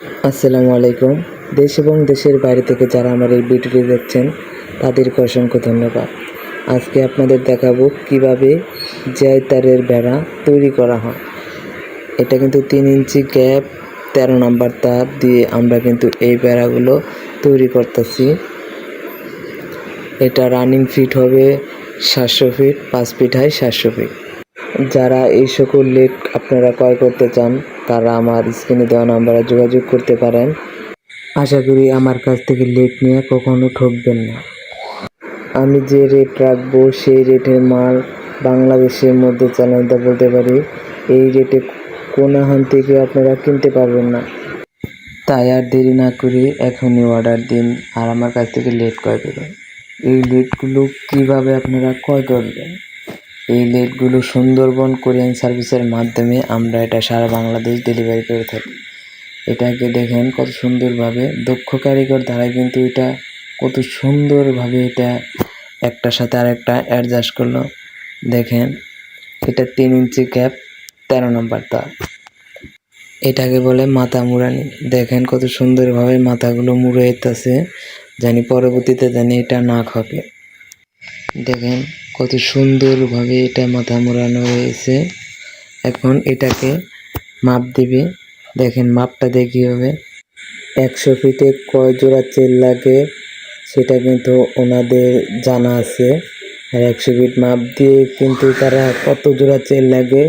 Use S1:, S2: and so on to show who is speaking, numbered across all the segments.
S1: আসসালামু আলাইকুম। দেশ এবং দেশের বাইরে থেকে যারা আমার এই ভিডিওটি দেখছেন, তাদেরকে অসংখ্য ধন্যবাদ। আজকে আপনাদের দেখাবো কীভাবে জয় তারের বেড়া তৈরি করা হয়। এটা কিন্তু তিন ইঞ্চি গ্যাপ, তেরো নাম্বার তার দিয়ে আমরা কিন্তু এই বেড়াগুলো তৈরি করতেছি। এটা রানিং ফিট হবে সাতশো ফিট, পাঁচ ফিট হয় সাতশো ফিট। যারা এই সকল লেট আপনারা ক্রয় করতে চান, তারা আমার স্ক্রিনে দেওয়া নাম্বারে যোগাযোগ করতে পারেন। আশা করি আমার কাছ থেকে লেট নিয়ে কখনো ঠকবেন না। আমি যে রেট রাখব, সেই রেটের মাল বাংলাদেশের মধ্যে চ্যালেঞ্জটা বলতে পারি। এই রেটে কোনাহান থেকে আপনারা কিনতে পারবেন না। তাই আর দেরি না করে এখনই অর্ডার দিন আর আমার কাছ থেকে লেট ক্রয় করুন। এই লেটগুলো কীভাবে আপনারা ক্রয় করবেন? এই লেটগুলো সুন্দরবন কোরিয়ান সার্ভিসের মাধ্যমে আমরা এটা সারা বাংলাদেশ ডেলিভারি করে থাকি। এটাকে দেখেন কত সুন্দরভাবে। দক্ষ কারিগর দ্বারা কিন্তু এটা কত সুন্দরভাবে এটা একটার সাথে আরেকটা অ্যাডজাস্ট করল। দেখেন, এটা তিন ইঞ্চি ক্যাপ তেরো নম্বর তার। এটাকে বলে মাথা মুড়ানি। দেখেন কত সুন্দরভাবে মাথাগুলো মুড়ে যেতেছে, জানি পরবর্তীতে জানি এটা না খাবে দেখেন কত সুন্দরভাবে এটা মাথা মোড়ানো হয়েছে। এখন এটাকে মাপ দিবে। দেখেন মাপটা দেখি হবে একশো ফিটে কয় জোড়া চেল লাগে, সেটা কিন্তু ওনাদের জানা আছে। আর একশো ফিট মাপ দিয়ে কিন্তু তারা কত জোড়া চেল লাগে,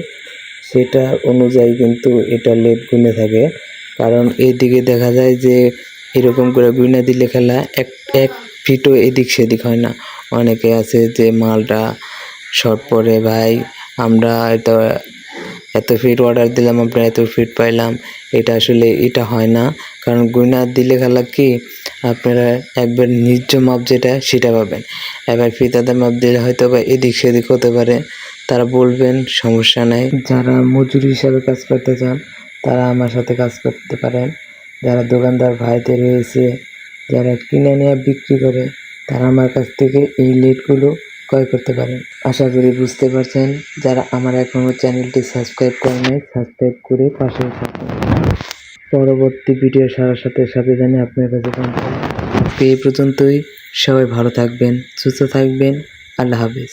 S1: সেটা অনুযায়ী কিন্তু এটা লেট গুনে থাকে। কারণ এদিকে দেখা যায় যে এরকম করে গুইনা দিলে খেলা এক এক ফিটও এদিক সেদিক হয় না। অনেকে আছে যে মালটা শর্ট পরে, ভাই, আমরা এটা এত ফিট অর্ডার দিলাম, আমরা এত ফিট পাইলাম। এটা আসলে, এটা হয় না। কারণ গুইনা দিলে খেলা কি, আপনারা একবার নিজ মাপ যেটা, সেটা পাবেন। এবার ফিতাতে মাপ দিলে হয়তো বা এদিক সেদিক হতে পারে। তারা বলবেন, সমস্যা নাই। যারা মজুরি হিসাবে কাজ করতে চান, তারা আমার সাথে কাজ করতে পারেন। যারা দোকানদার ভাইতে রয়েছে যারা কিনে নিয়ে বিক্রি করে, তারা আমার কাছ থেকে এই লেটগুলো ক্রয় করতে পারেন আশা করি বুঝতে পারছেন যারা আমার এখনও চ্যানেলটি সাবস্ক্রাইব করেন সাবস্ক্রাইব করে পাশে পরবর্তী ভিডিও সারার সাথে সাথে জানি আপনার কাছে এই পর্যন্তই। সবাই ভালো থাকবেন, সুস্থ থাকবেন। আল্লাহ হাফিজ।